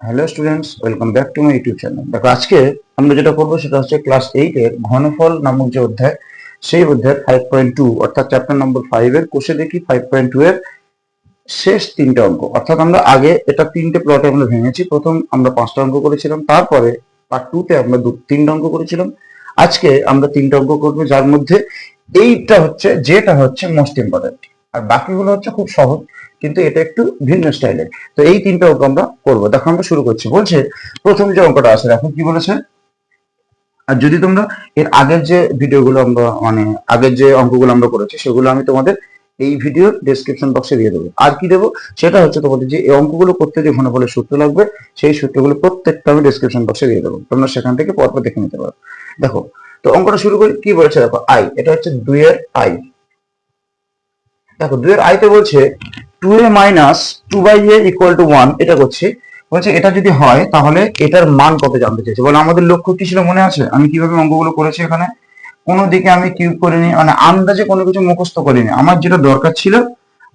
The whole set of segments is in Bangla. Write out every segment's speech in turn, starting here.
Hello students, welcome back to my YouTube channel. দেখো, আজকে আমরা যেটা করব সেটা হচ্ছে ক্লাস এইট এর ঘনফল নামক যে অধ্যায়, সেই অধ্যায়ের ফাইভ পয়েন্ট টু অর্থাৎ চ্যাপ্টার নম্বর ফাইভ এর কোষে দেখি ফাইভ পয়েন্ট টু এর শেষ তিনটে অঙ্ক। অর্থাৎ আমরা আগে এটা তিনটে প্লটে আমরা ভেঙেছি। প্রথম আমরা পাঁচটা অঙ্ক করেছিলাম, তারপরে পার্ট টু তে আমরা দু, তিনটা অঙ্ক করেছিলাম। আজকে আমরা তিনটা অঙ্ক করব, যার মধ্যে এইটা হচ্ছে, যেটা হচ্ছে মোস্ট ইম্পর্টেন্ট আর বাকিগুলো হচ্ছে খুব সহজ, কিন্তু এটা একটু ভিন্ন স্টাইলের তো এই তিনটা অঙ্ক আমরা করব। দেখো, আমরা শুরু করছি। বলছে, প্রথম যে অঙ্কটা আছে, দেখো কি বলেছে? আর যদি তোমরা এর আগের যে ভিডিওগুলো আমরা মানে আগের যে অঙ্কগুলো আমরা করেছি, সেগুলো আমি তোমাদের এই ভিডিওর ডেসক্রিপশন বক্সে দিয়ে দেবো। আর কি দেবো? সেটা হচ্ছে তোমাদের যে এই অঙ্কগুলো করতে যে ঘনফলের সূত্র লাগবে, সেই সূত্রগুলো প্রত্যেকটা আমি ডেসক্রিপশন বক্সে দিয়ে দেবো। তোমরা সেখান থেকে পরপর দেখে নিতে পারো। দেখো, তো অঙ্কটা শুরু করি, কি বলেছে? দেখো আই এটা হচ্ছে দুইয়ের আই দেখো, দুইয়ের আইতে বলছে two a minus two by a equal to one এটা করছি। বলছে এটা যদি হয়, তাহলে এটার মান কত জানতে চাইছে? বলে, আমাদের লক্ষ্য কি ছিল মনে আছে? আমি কীভাবে অঙ্কগুলো করেছি এখানে? কোনো দিকে আমি কিউব করিনি মানে আন্দাজে কোনো কিছু মুখস্থ করিনি। আমার যেটা দরকার ছিল,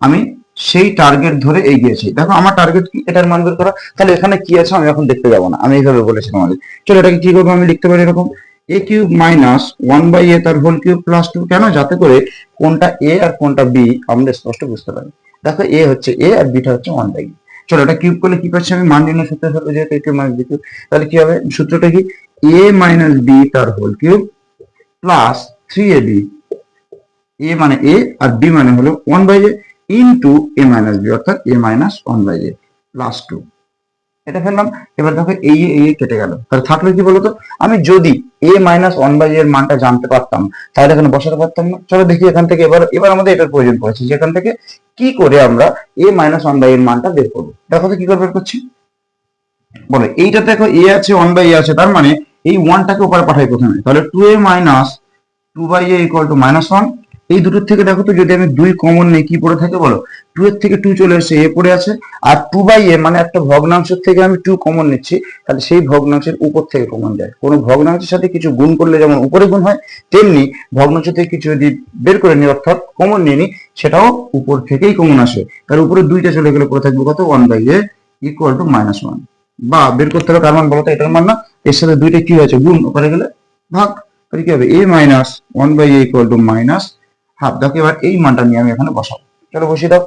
আমি সেই টার্গেট ধরে এগিয়েছি। দেখো, আমার টার্গেট কি? এটার মান বের করা। তাহলে এখানে কি আছে, আমি এখন দেখতে যাব না। আমি এইভাবে বলেছি তোমাদের। চলো, এটাকে কি করব আমি লিখতে পারি এরকম? A cube minus one by a তার হোল কিউব প্লাস টু কেন? যাতে করে কোনটা এ আর কোনটা বি আমরা স্পষ্ট বুঝতে পারি। দেখো এ হচ্ছে এ আর বিটা হচ্ছে ওয়ান বাই চলো এটা কিউব করলে কি পাচ্ছি আমি? মান নির্ণয় সূত্র ধরবো যেহেতু এ মাইনাস বি কিউব তাহলে কি হবে? সূত্রটা কি? এ মাইনাস বি তার whole cube plus three a b a মানে এ আর বি মানে হলো one by a into a minus b অর্থাৎ a minus one by a plus two এটা ফেললাম। এবার দেখো এই এই কেটে গেল। তাহলে থাকল কি বলতো? আমি যদি এ মাইনাস ওয়ান বাই এর মানটা জানতে পারতাম, তাহলে এখানে বসাতে পারতাম না। চলো দেখি এখান থেকে এবার এবার আমাদের এটার প্রয়োজন পড়েছে যেখান থেকে কি করে আমরা এ মাইনাস ওয়ান বাই এর মানটা বের করব। দেখো তো কি করে বের করছি। বলো, এইটা দেখো এ আছে ওয়ান বাই এ আছে, তার মানে এই ওয়ানটাকে ওপরে পাঠাই প্রথমে। তাহলে two a minus two by a equal to minus one এই দুটোর থেকে দেখো তো যদি আমি দুই কমন নেই, কি পড়ে থাকে বলো? টু এর থেকে টু চলে এসে এ পড়ে আছে, আর টু বাই এ মানে একটা ভগ্নাংশের থেকে আমি টু কমন নিচ্ছি, তাহলে সেই ভগ্নাংশের উপর থেকে কমন যায়। কোনো ভগ্নাংশের সাথে কিছু গুণ করলে যেমন উপরে গুণ হয়, তেমনি ভগ্নাংশ থেকে কিছু যদি বের করে নিই, অর্থাৎ কমন নিয়ে নিই, সেটাও উপর থেকেই কমন আসে। তার উপরে দুইটা চলে গেলে পড়ে থাকবে কত? One by a equal to minus one বা বের করতে হবে কার মান বলতো এটার মান না। এর সাথে দুইটা কি হয়েছে? গুণ ওপরে গেলে ভাগ। তাহলে কি হবে? A minus one by a equal to minus half, দেখো এবার এই মানটা নিয়ে আমি এখানে বসাবো। চলো বসিয়ে দাও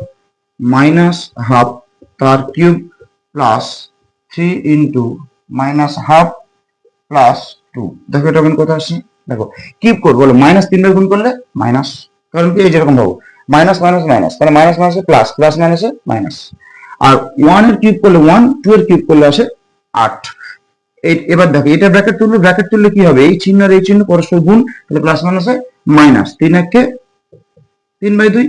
মাইনাস হাফ তার cube plus three into minus half plus two দেখো এটা এখন কথা আসছে? দেখো কিউব করব বলো মাইনাস তিনবার গুণ করলে মাইনাস কারণ কি? এই যেরকম ভাবো মাইনাস মাইনাস মাইনাস তাহলে মাইনাস মাইনাসে প্লাস প্লাস মাইনাসে মাইনাস আর ওয়ানের কিউব করলে ওয়ান টু এর কিউব করলে আসে আট। এবার দেখো, এটা ব্র্যাকেট তুললে ব্র্যাকেট তুললে কি হবে? এই চিহ্ন আর এই চিহ্ন পরস্পর গুণ, তাহলে প্লাস মাইনাসে মাইনাস তিন একে তিন বাই দুই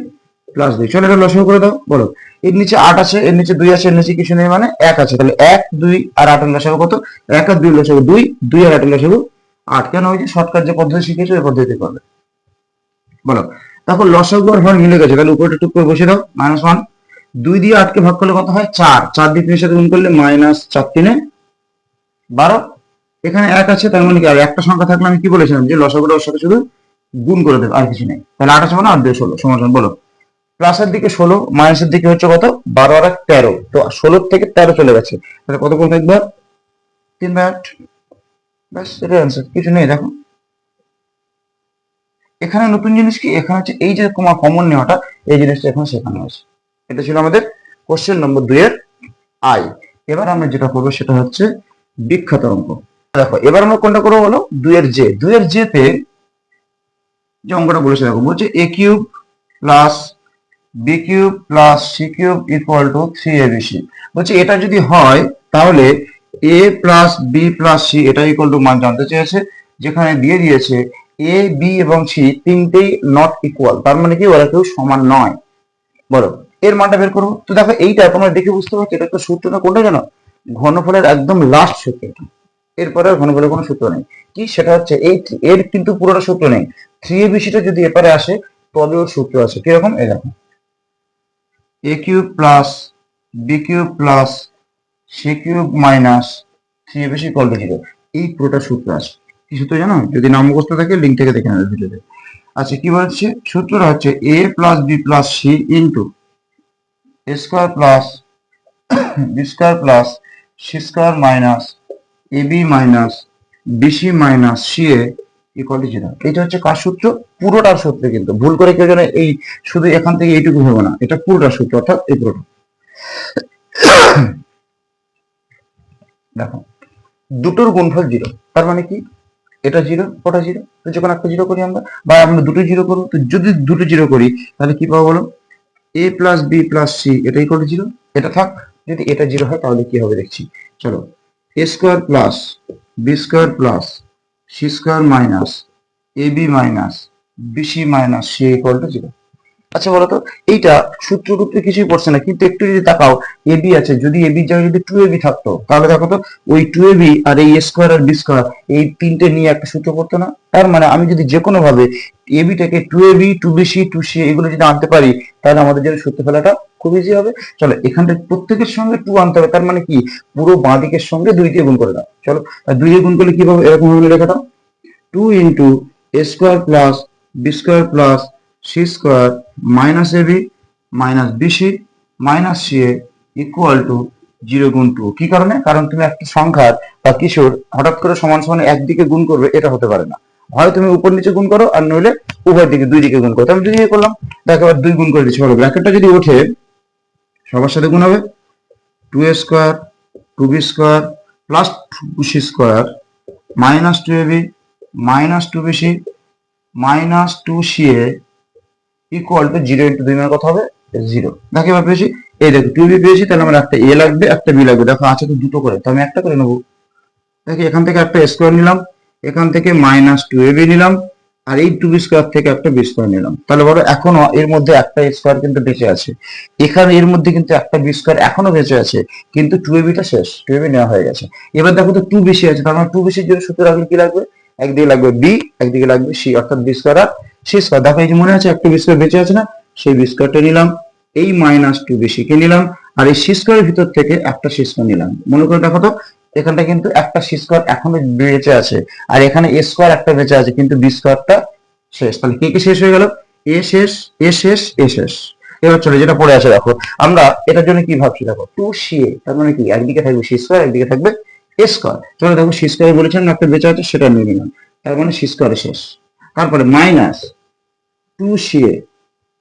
প্লাস দুই। চলো এটা লসাগু করে দাও, বলো। এর নিচে আট আছে, এর নিচে দুই আছে, এর নিচে কিছু নেই মানে এক আছে। তাহলে এক, দুই আর আটের লসাগু কত? এক আর দুই লসাগু দুই দুই আর আটের লসাগু আট। কেন? ওই যে শর্টকাট যে পদ্ধতি শিখেছো ওই পদ্ধতি করবে। বলো। দেখো, লসাগু আর হর মিলে গেছে। তাহলে উপরে টুক করে বসে দাও। মাইনাস ওয়ান দুই দিয়ে আটকে ভাগ করলে কত হয়? চার। চার দিয়ে তিনের সাথে গুণ করলে মাইনাস চার তিনে বারো। এখানে এক আছে, তার মানে কি? আর একটা সংখ্যা থাকলে আমি কি বলেছিলাম? যে লসাগুটা ওর সাথে শুধু গুণ করে দেবে, আর কিছু নেই। তাহলে আছে মানে আট দিয়ে ষোলো। সমাধান বলো। প্লাসের দিকে ষোলো মাইনাসের দিকে হচ্ছে কত? বারো আর তেরো। তো ষোলোর থেকে তেরো চলে গেছে। তাহলে কত করে থাকবে তিন বাই আট। ব্যাস এটাই অ্যান্সার কিছু নেই, দেখো। এখানে নতুন জিনিস কি? এখানে হচ্ছে এই যে তোমার কমন নেওয়াটা, এই জিনিসটা এখানে শেখানো হয়েছে। এটা ছিল আমাদের কোশ্চেন নম্বর দুই এর আই এবার আমরা যেটা করব সেটা হচ্ছে বিখ্যাত অঙ্ক। দেখো, এবার আমরা কোনটা করব বলো? দুইয়ের জে দুইয়ের জে তে যে অঙ্কটা বলেছে দেখো, বলছে a cube plus b cube plus c cube equal to three a b c বলছে এটা যদি হয়, তাহলে a plus b plus c এটা ইকুয়াল টু মান জানতে চেয়েছে, যেখানে দিয়ে দিয়েছে এ বি এবং সি তিনটেই নট ইকুয়াল তার মানে কি ওরা কেউ সমান নয়। বলো, এর মানটা বের করব তো দেখো এইটা তোমরা দেখে বুঝতে পারছ এটা তো সূত্রটা কোনটা জানো? ঘনফলের একদম লাস্ট সূত্র। এরপরে ঘনফলের কোনো সূত্র নেই। কি? সেটা হচ্ছে এই এর কিন্তু পুরোটা সূত্র নেই। থ্রি এ বিসিটা যদি এপারে আসে, তবে ওর সূত্র আছে। কীরকম? দেখো। A cube plus b cube plus c cube minus three a বেশি কল জিরো এই পুরোটা সূত্র আছে। কি সূত্র জানো? যদি নাম মুখস্থ থাকে লিঙ্ক থেকে দেখে নেবে ভিডিওতে। আচ্ছা কি বলছে? সূত্রটা হচ্ছে a plus b plus c into square plus b square plus c square minus a b minus b c minus c a equal to zero এটা হচ্ছে কার সূত্র? পুরোটার সূত্র কিন্তু। ভুল করে কেউ যেন এই শুধু এখান থেকে এইটুকু হবে না। এটা পুরোটার সূত্র, অর্থাৎ এই পুরোটা। দেখো, দুটোর গুণফল জিরো। তার মানে কি? এটা জিরো, ওটা জিরো। তো যখন একটা জিরো করি আমরা। বা আমরা দুটো জিরো করব। তো যদি দুটো জিরো করি, তাহলে কি পাবো বলো? A plus b plus c এটা ইকুয়াল টু জিরো। এটা থাক। যদি এটা জিরো হয়, তাহলে কি হবে দেখছি। চলো a square plus b square plus c square minus a b minus b c minus c equal to zero আচ্ছা বলো তো, এইটা সূত্র টুত্র কিছুই পড়ছে না, কিন্তু একটু যদি তাকাও এ বি আছে, যদি এ বি জায়গায় যদি টু এ বি থাকতো, তাহলে দেখো তো, ওই টু এ বি আর এই স্কোয়ার আর বি স্কোয়ার এই তিনটে নিয়ে একটা সূত্র পড়তো না? তার মানে আমি যদি যে কোনো ভাবে a বিটাকে two a b two b c two c এগুলো যদি আনতে পারি, তাহলে আমাদের জন্য সূত্র ফেলাটা খুব ইজি হবে। চলো, এখানটা প্রত্যেকের সঙ্গে টু আনতে হবে, তার মানে কি? পুরো বাঁ দিকের সঙ্গে দুই দিয়ে গুণ করে দাও। চলো দুই দিয়ে গুণ করলে কি পাবো? এরকম ভাবে লেখা দাও। Two into square plus b square plus c square minus a b minus b c minus c a equal to zero গুণ টু কি কারণে? কারণ তুমি একটা সংখ্যার বা কিশোর হঠাৎ করে সমান সমান একদিকে গুণ করবে, এটা হতে পারে না। হয় তুমি উপর নিচে গুণ করো, আর নইলে উভয় দিকে, দুই দিকে গুণ করো। আমি দুই দিকে করলাম দেখো এবার দুই গুণ করে দিচ্ছি। বলো ব্র্যাকেটটা যদি ওঠে, সবার সাথে গুণ হবে। Two a square two b square plus two c square minus two a b minus two b c minus two c a equal to zero into দুই মানে কত হবে? জিরো দেখো এবার পেয়েছি? এই দেখো টু বি পেয়েছি, তাহলে আমার একটা এ লাগবে, একটা বি লাগবে। দেখো, আছে তো দুটো করে, তো আমি একটা করে নেব। দেখি, এখান থেকে একটা স্কোয়ার নিলাম, এখান থেকে মাইনাস টু এ বি নিলাম, আর এই টু বি স্কোয়ার থেকে একটা বি স্কোয়ার নিলাম। তাহলে বলো, এখনও এর মধ্যে একটা স্কোয়ার কিন্তু বেঁচে আছে। এখানে এর মধ্যে কিন্তু একটা বি স্কোয়ার এখনও বেঁচে আছে, কিন্তু টু এ বিটা শেষ টু এ বি নেওয়া হয়ে গেছে। এবার দেখো তো টু বেশি আছে তার মানে টু বেশির জন্য সূত্র রাখলে কি লাগবে? একদিকে লাগবে বি একদিকে লাগবে সি অর্থাৎ বি স্কোয়ার আর সি স্কোয়ার দেখো এই যে মনে আছে, একটা বি স্কোয়ার বেঁচে আছে না? সেই বি স্কোয়ারটা নিলাম। এই মাইনাস টু কে নিলাম? আর এই সি স্কোয়ারের ভিতর থেকে একটা সি স্কোয়ার নিলাম। মনে করে দেখো তো, এখানটা কিন্তু একটা সি স্কোয়ার এখনও বেঁচে আছে। আর এখানে এ স্কোয়ার একটা বেঁচে আছে, কিন্তু বি স্কোয়ারটা শেষ। তাহলে কে কি শেষ হয়ে গেল? এ শেষ এ শেষ এ শেষ। এবার চলে, যেটা পড়ে আছে দেখো। আমরা এটার জন্য কি ভাবছি দেখো? টু সি তার মানে কি? একদিকে থাকবে সি স্কোয়ার একদিকে থাকবে স্কোয়ার চলো দেখো সি স্কোয়ার বলেছেন একটা বেঁচে আছে সেটা নিয়ে নিলাম। তার মানে সি স্কোয়ার শেষ। তারপরে মাইনাস টু সি এ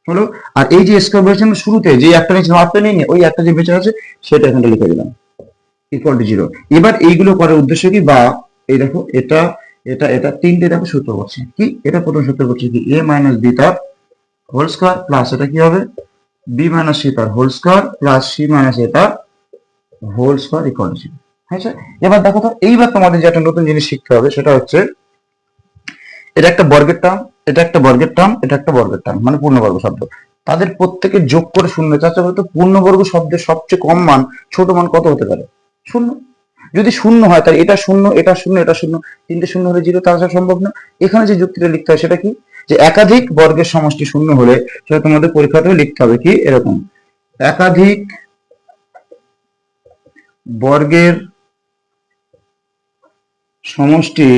হলো? আর এই যে স্কোয়ার বলেছেন শুরুতে, যে একটা নিয়েছিলাম নিয়ে নিয়ে ওই একটা যে বেঁচে আছে সেটা এখানটা লিখে দিলাম। ইকুয়াল টু জিরো এবার এইগুলো করার উদ্দেশ্য কি? বা এই দেখো, এটা এটা এটা তিনটে দেখো সূত্র করছে কি? এটা প্রথম সূত্র করছে কি? এ মাইনাস বি তার হোল স্কোয়ার প্লাস এটা কি হবে? বি মাইনাস সি তার whole square plus c minus a তার whole square equal to zero হয়েছে এবার দেখো তো, এইবার তোমাদের যে একটা নতুন জিনিস শিখতে হবে, সেটা হচ্ছে এটা একটা বর্গের টার্ম, এটা একটা বর্গের টার্ম, এটা একটা বর্গের টার্ম মানে পূর্ণবর্গ শব্দ। তাদের প্রত্যেকে যোগ করে শূন্য চাচ্ছে বলতো পূর্ণবর্গ শব্দের সবচেয়ে কম মান, ছোট মান কত হতে পারে? শূন্য। যদি শূন্য হয়, তাহলে এটা শূন্য এটা শূন্য এটা শূন্য, তিনটে শূন্য হলে জিরো তা আসা সম্ভব না। এখানে যে যুক্তিটা লিখতে হয়, সেটা কি? যে একাধিক বর্গের সমষ্টি শূন্য হলে, সেটা তোমাদের পরীক্ষাতেও লিখতে হবে কি? এরকম। একাধিক বর্গের সমষ্টি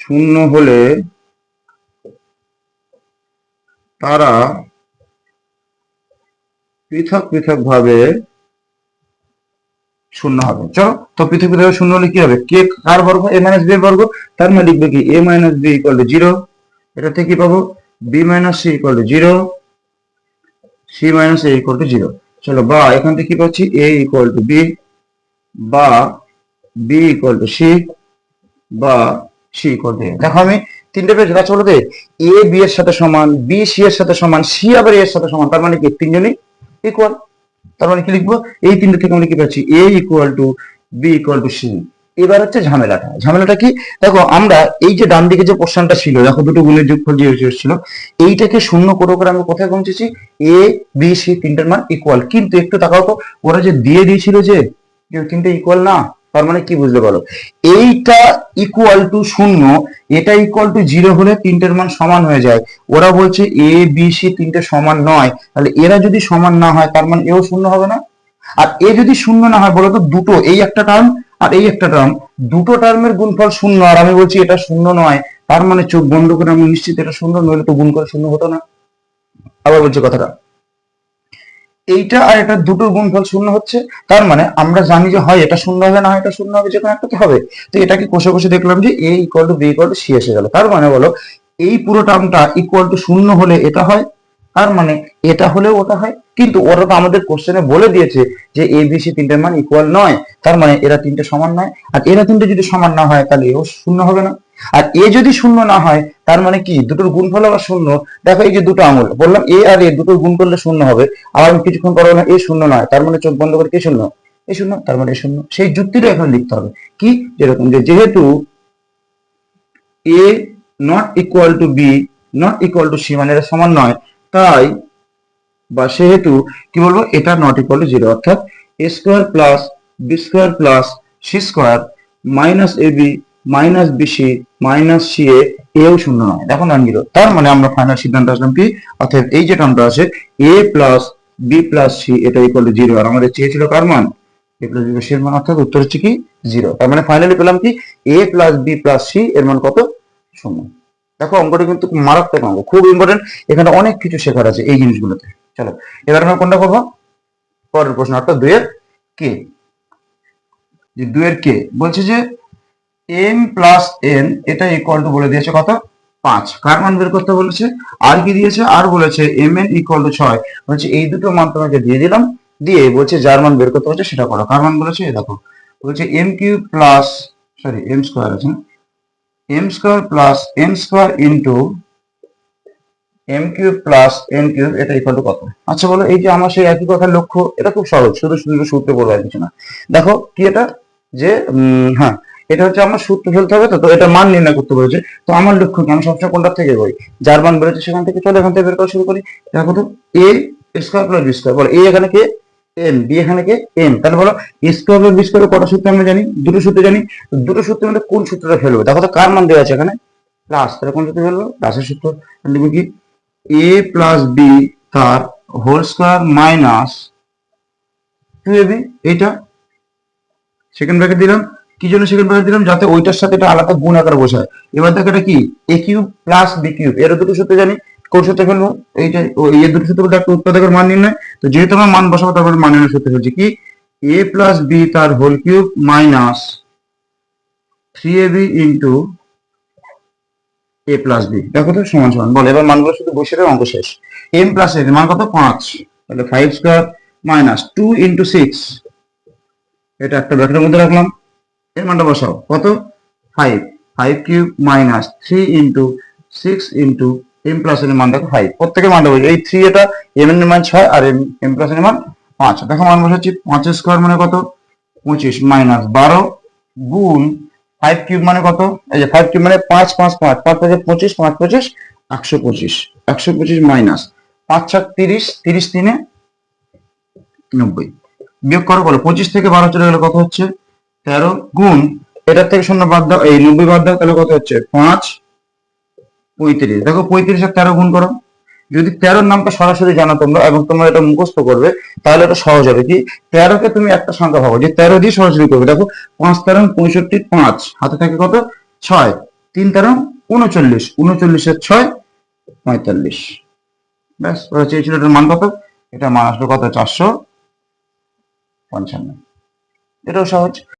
শূন্য হলে তারা পৃথক পৃথক ভাবে শূন্য হবে। চলো, তো পৃথক পৃথক শূন্য হলে কি হবে? কে কার বর্গ? এ মাইনাস বি বর্গ। তার মানে লিখবে কি? A minus b equal to zero এটা থেকে পাবো? B minus c equal to zero c minus a equal to zero চলো, বা এখান থেকে কি পাচ্ছি? এ ইকুয়াল টু বি বা বি ইকুয়াল টু সি বা সি ইকুয়াল টু দেখো আমি তিনটে পেয়েছি আচ্ছা বলো এ বি এর সাথে সমান বি সি এর সাথে সমান সি আবার এর সাথে সমান, তার মানে কি তিনজনই ইকুয়াল তার মানে কি লিখব? এই তিনটে থেকে আমরা কি পাচ্ছি? A equal to b equal to c এবার হচ্ছে ঝামেলাটা। ঝামেলাটা কি? দেখো আমরা এই যে ডান দিকে যে পোর্শনটা ছিল, দেখো দুটো গুণের যোগফল যে এসেছিল, এইটাকে শূন্য করে করে আমরা কোথায় পৌঁছেছি এ বি সি তিনটার মান ইকুয়াল কিন্তু একটু তাকাও তো, ওরা যে দিয়ে দিয়েছিল যে ওই তিনটে ইকুয়াল না, তার মানে কি বুঝতে পারো এইটা ইকুয়াল টু শূন্য, এটা ইকুয়াল টু জিরো হলে তিনটের মান সমান হয়ে যায়। ওরা বলছে এ বি সি তিনটে সমান নয়, তাহলে এরা যদি সমান না হয়, তার মানে এও শূন্য হবে না? আর এ যদি শূন্য না হয় বলো তো দুটো, এই একটা টার্ম আর এই একটা টার্ম দুটো টার্মের গুণফল শূন্য, আর আমি বলছি এটা শূন্য নয়, তার মানে চোখ বন্ধ করে আমি নিশ্চিত এটা শূন্য, নইলে তো গুণ করে শূন্য হতো না। আবার বলছি কথাটা। এইটা আর এটা দুটোর গুণফল শূন্য হচ্ছে। তার মানে আমরা জানি যে হয় এটা শূন্য হবে, না হয় এটা শূন্য হবে, যে কোনো একটা তো হবে। তো এটাকে কষে কষে দেখলাম যে a equal to b equal to c এসে গেল। তার মানে বলো, এই পুরো টার্মটা ইকুয়াল টু শূন্য হলে এটা হয়, তার মানে এটা হলেও ওটা হয়। কিন্তু ওরা তো আমাদের কোশ্চেনে বলে দিয়েছে যে এ বি সি তিনটের মান ইকুয়াল নয়। তার মানে এরা তিনটে সমান নয়। আর এরা তিনটে যদি সমান না হয়, তাহলে এও শূন্য হবে না। আর এ যদি শূন্য না হয়, তার মানে কি? দুটোর গুণফল আবার শূন্য। দেখো এই যে দুটো আঙুল, বললাম এ আর এ দুটোর গুণ করলে শূন্য হবে, আবার আমি কিছুক্ষণ পরে বললাম এ শূন্য নয়, তার মানে চোখ বন্ধ করে কে শূন্য? এ শূন্য, তার মানে শূন্য। সেই যুক্তিটা এখানে লিখতে হবে। কি? যেরকম যে যেহেতু a not equal to b not equal to c মানে সমান নয়, তাই বা সেহেতু কি বলব? এটা নট ইকুয়াল টু জিরো অর্থাৎ a square plus b square plus c square minus a b minus b c minus c এও শূন্য নয়। দেখো নন জিরো তার মানে আমরা ফাইনাল সিদ্ধান্ত আসলাম কি? অর্থাৎ এই যে টার্মটা আছে a plus b plus c এটা ইকুয়াল টু জিরো আর আমাদের চেয়েছিল কার মান? এ প্লাস বি সি এর মান, অর্থাৎ উত্তর হচ্ছে কি? জিরো তার মানে ফাইনালি পেলাম কি? A plus b plus c এর মান কত? শূন্য। দেখো অঙ্কটা কিন্তু মারাত্মক অঙ্ক, খুব ইম্পর্টেন্ট এখানে অনেক কিছু শেখার আছে এই জিনিসগুলোতে। চলো, এবার আমরা কোনটা করব? পরের প্রশ্ন, অর্থাৎ দুয়ের কে? দুয়ের কে? বলছে যে এম প্লাস এন এটা ইকুয়াল টু বলে দিয়েছে কত? পাঁচ। কার মান বের করতে বলেছে? আর কি দিয়েছে? আর বলেছে এম এন ইকুয়াল টু ছয়। বলছে এই দুটো মান তোমাকে দিয়ে দিলাম। দিয়ে বলছে যার মান বের করতে বলছে সেটা করো। কার মান বলেছে? দেখো। বলছে m q plus sorry m square আছে m square plus n square into m cube plus n cube এটা ইকুয়াল টু কত? আচ্ছা বলো, এই যে আমার সেই একই কথার লক্ষ্য, এটা খুব সহজ। শুধু শুধু সূত্রে আর কিছু না। দেখো, কি এটা? যে হ্যাঁ এটা হচ্ছে আমার সূত্র ফেলতে হবে তো এটা মান নির্ণয় করতে বলেছে। তো আমার লক্ষ্য কি? আমি সবসময় কোনটা থেকে বই যার মান বেরোচ্ছে সেখান থেকে চলো, এখান থেকে বের করা শুরু করি। দেখো তো a square plus b square বলো এ এখানে কে? এন বি এখানে কে? এন তাহলে বলো স্কোয়ার প্লাস বি স্কোয়ার কটা সূত্র আমরা জানি? দুটো সূত্র জানি। দুটো সূত্রের মধ্যে কোন সূত্রটা ফেলবে? দেখো তো, কার মান দেওয়া আছে এখানে? প্লাস তাহলে কোন সূত্র ফেলব প্লাসের সূত্র। লিখব কি? এ প্লাস বি তার whole square minus two a b এইটা। সেকেন্ড ব্র্যাকেট দিলাম। কি জন্য সেকেন্ড ব্র্যাকেট দিলাম? যাতে ওইটার সাথে এটা আলাদা গুণ আকারে বসায় এবার দেখো এটা কি? A cube plus b cube এর দুটো সূত্র জানি। কোন সূত্রে ফেলব এইটা এই দুটো সূত্র একটা উৎপাদকের মান নির্ণয়। তো যেহেতু আমার মান বসাবো, তারপরে মান নির্ণয় সূত্র ফেলছি কি? এ প্লাস বি তার whole cube minus three a b into a plus b দেখো তো, সমান সমান। বল, এবার মানগুলো শুধু বসে দেবে অঙ্ক শেষ। এম প্লাস এর মান কত? পাঁচ। তাহলে five square minus two into six এটা একটা ব্র্যাকেটের মধ্যে রাখলাম। এর মানটা বসাও। কত? Five five cube minus three into six into m plus এর মান দেখো ফাইভ প্রত্যেকের মানটা বসে এই থ্রি এটা এম এর মান ছয় আর এম প্লাস এর মান পাঁচ। দেখো মান বসাচ্ছি। পাঁচ স্কোয়ার মানে কত? পঁচিশ মাইনাস বারো গুণ ফাইভ কিউব মানে কত? এই যে ফাইভ কিউব মানে পাঁচ পাঁচ পাঁচ। পাঁচ পাঁচে পঁচিশ, পাঁচ পঁচিশ, একশো পঁচিশ। একশো পঁচিশ মাইনাস পাঁচ ছক তিরিশ তিরিশ তিনে নব্বই। বিয়োগ করো বলো, পঁচিশ থেকে বারো চলে গেলে কত হচ্ছে? তেরো গুণ, এটার থেকে শূন্য বাদ দাও, এই নব্বই বাদ দাও, তাহলে কত হচ্ছে? পাঁচ পঁয়ত্রিশ। দেখো পঁয়ত্রিশ তেরো গুণ করো। যদি তেরোর নামটা সরাসরি জানো তোমরা এবং তোমরা এটা মুখস্থ করবে, তাহলে এটা সহজ হবে কি? তেরোকে তুমি একটা সংখ্যা ভাবো, যে তেরো দিয়ে সরাসরি করবে। দেখো, পাঁচ তেরো পঁয়ষট্টি পাঁচ, হাতে থাকে কত? ছয়। তিন তেরো উনচল্লিশ, উনচল্লিশের ছয় পঁয়তাল্লিশ। ব্যাস ওরা চেয়েছিল এটার মান কত? এটা মান আসলো কত? চারশো পঞ্চান্ন। এটাও সহজ।